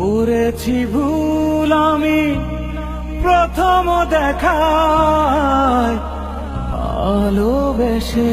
করেছি ভুল আমি। প্রথম দেখায় ভালোবেসে।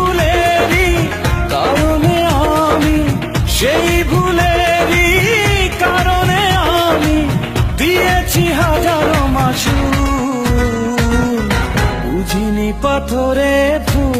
পাথরে ফুটবে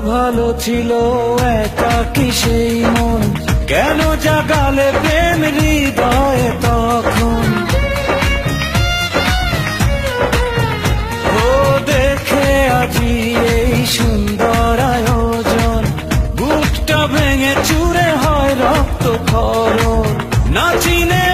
ভালো ছিল একাকি সেই মন? কেন জাগালে প্রেম হৃদয়ে তখন? ও দেখে আজি এই সুন্দর আয়োজন। বুকটা ভেঙে চুরে হয় রক্ত খরণ নাচিনে ওই